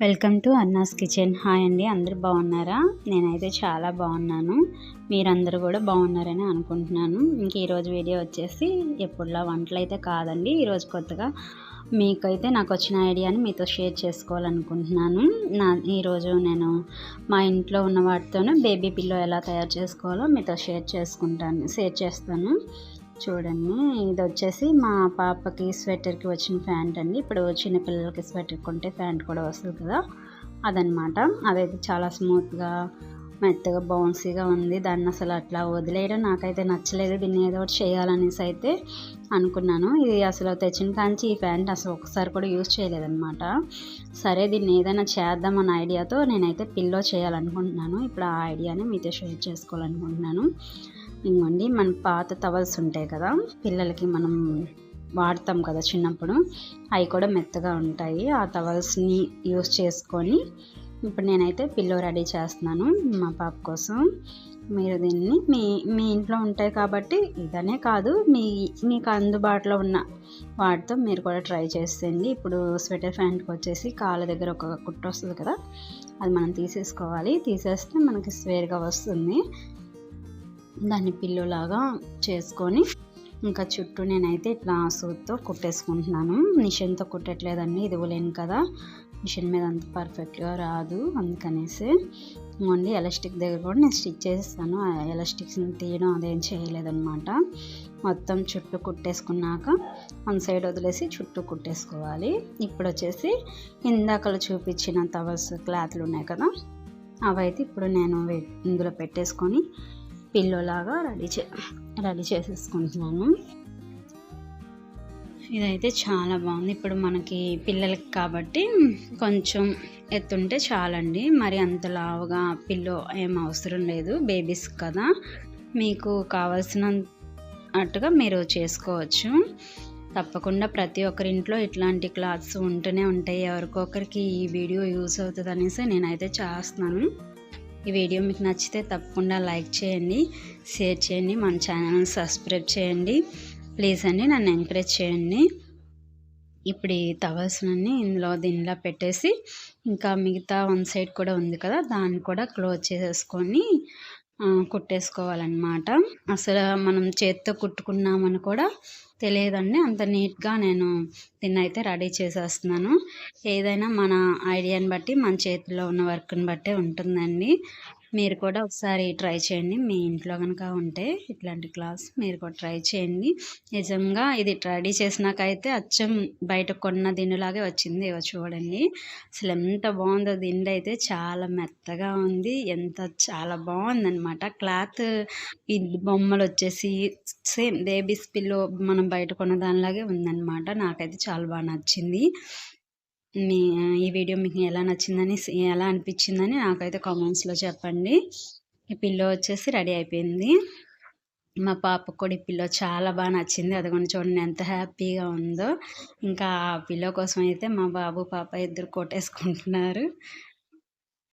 Welcome to Anna's kitchen. Hi అండి అందరూ బాగున్నారా? నేనైతే చాలా బాగున్నాను. మీరందరూ కూడా బాగున్నారని అనుకుంటున్నాను. ఇంక ఈరోజు వీడియో వచ్చేసి ఎప్పుడులా వంటలు అయితే కాదండి ఈరోజు కొత్తగా మీకైతే నాకు వచ్చిన ఐడియాని మీతో షేర్ చేసుకోవాలనుకుంటున్నాను. నా ఈరోజు నేను మా ఇంట్లో ఉన్న వాటితోనే బేబీ పిల్లో ఎలా తయారు చేసుకోవాలో మీతో షేర్ చేసుకుంటాను షేర్ చేస్తాను. చూడండి. ఇది వచ్చేసి మా పాపకి స్వెటర్కి వచ్చిన ప్యాంట్ అండి. ఇప్పుడు చిన్నపిల్లలకి స్వెటర్ కొంటే ప్యాంట్ కూడా వస్తుంది కదా. అదనమాట అదైతే చాలా స్మూత్గా మెత్తగా బౌన్సీగా ఉంది. దాన్ని అసలు అట్లా వదిలేయడం నాకైతే నచ్చలేదు. దీన్ని ఏదో ఒకటి చేయాలనేసి అయితే అనుకున్నాను. ఇది అసలు తెచ్చిన కాంచి ఈ ప్యాంట్ అసలు ఒకసారి కూడా యూజ్ చేయలేదన్నమాట. సరే దీన్ని ఏదైనా చేద్దాం అన్న ఐడియాతో నేనైతే పిల్లో చేయాలనుకుంటున్నాను. ఇప్పుడు ఆ ఐడియాని మీతో షేర్ చేసుకోవాలనుకుంటున్నాను. ఇంకోండి మన పాత టవల్స్ ఉంటాయి కదా పిల్లలకి మనం వాడతాం కదా చిన్నప్పుడు అవి కూడా మెత్తగా ఉంటాయి. ఆ టవల్స్ని యూస్ చేసుకొని ఇప్పుడు నేనైతే పిల్లో రెడీ చేస్తున్నాను మా పాప కోసం. మీరు దీన్ని మీ మీ ఇంట్లో ఉంటాయి కాబట్టి ఇదనే కాదు మీ మీకు అందుబాటులో ఉన్న వాటితో మీరు కూడా ట్రై చేసేయండి. ఇప్పుడు స్వెటర్ ప్యాంట్కి వచ్చేసి కాళ్ళ దగ్గర ఒక కుట్ట వస్తుంది కదా అది మనం తీసేసుకోవాలి. తీసేస్తే మనకి స్వేర్గా వస్తుంది. దాన్ని పిల్లులాగా చేసుకొని ఇంకా చుట్టూ నేనైతే ఇట్లా సూత్తో కుట్టేసుకుంటున్నాను. మిషన్తో కుట్టట్లేదండి ఇది ఇవ్వలేను కదా. మిషన్ మీద అంత పర్ఫెక్ట్గా రాదు అందుకనేసి. ఓన్లీ ఎలాస్టిక్ దగ్గర కూడా నేను స్టిచ్ చేస్తాను ఆ ఎలాస్టిక్స్ని తీయడం అదేం చేయలేదన్నమాట. మొత్తం చుట్టూ కుట్టేసుకున్నాక వన్ సైడ్ వదిలేసి చుట్టూ కుట్టేసుకోవాలి. ఇప్పుడు వచ్చేసి ఇందాకలు చూపించిన తవర్స్ క్లాత్లు ఉన్నాయి కదా. అవైతే ఇప్పుడు నేను ఇందులో పెట్టేసుకొని పిల్లోలాగా రెడీ చే రెడీ చేసేసుకుంటున్నాను. ఇదైతే చాలా బాగుంది. ఇప్పుడు మనకి పిల్లలకి కాబట్టి కొంచెం ఎత్తుంటే చాలండి. మరి అంత లావుగా పిల్లో ఏం అవసరం లేదు. బేబీస్ కదా. మీకు కావాల్సినట్టుగా మీరు చేసుకోవచ్చు. తప్పకుండా ప్రతి ఒక్కరింట్లో ఇట్లాంటి క్లాత్స్ ఉంటూనే ఉంటాయి. ఎవరికొకరికి ఈ వీడియో యూస్ అవుతుంది అనేసి నేనైతే చేస్తున్నాను. ఈ వీడియో మీకు నచ్చితే తప్పకుండా లైక్ చేయండి షేర్ చేయండి మన ఛానల్ని సబ్స్క్రైబ్ చేయండి. ప్లీజ్ అండి నన్ను ఎంకరేజ్ చేయండి. ఇప్పుడు ఈ తవల్స్లన్నీ ఇందులో దీనిలో పెట్టేసి ఇంకా మిగతా వన్ సైడ్ కూడా ఉంది కదా దాన్ని కూడా క్లోజ్ చేసేసుకొని కుట్టేసుకోవాలన్నమాట. అసలు మనం చేత్తో కుట్టుకున్నామని కూడా తెలియదండి. అంత నీట్గా నేను దీన్ని అయితే రెడీ చేసేస్తున్నాను. ఏదైనా మన ఐడియాని బట్టి మన చేతిలో ఉన్న వర్క్ని బట్టే ఉంటుందండి. మీరు కూడా ఒకసారి ట్రై చేయండి. మీ ఇంట్లో కనుక ఉంటే ఇట్లాంటి క్లాస్ మీరు కూడా ట్రై చేయండి. నిజంగా ఇది రెడీ చేసినాకైతే అచ్చం బయట కొన్న దిండులాగే వచ్చింది. ఏవో చూడండి. అసలు ఎంత బాగుందో దిండు అయితే చాలా మెత్తగా ఉంది. ఎంత చాలా బాగుందనమాట క్లాత్ ఈ బొమ్మలు వచ్చేసి సేమ్ బేబీస్ పిల్లో మనం బయట కొన్న దానిలాగే ఉందన్నమాట. నాకైతే చాలా బాగా నచ్చింది. మీ ఈ వీడియో మీకు ఎలా నచ్చిందని ఎలా అనిపించిందని నాకైతే కామెంట్స్లో చెప్పండి. ఈ పిల్లో వచ్చేసి రెడీ అయిపోయింది. మా పాపకు కూడా ఈ పిల్లో చాలా బాగా నచ్చింది. అది కూడా చూడండి ఎంత హ్యాపీగా ఉందో. ఇంకా ఆ పిల్లో కోసం అయితే మా బాబు పాప ఇద్దరు కొట్టేసుకుంటున్నారు.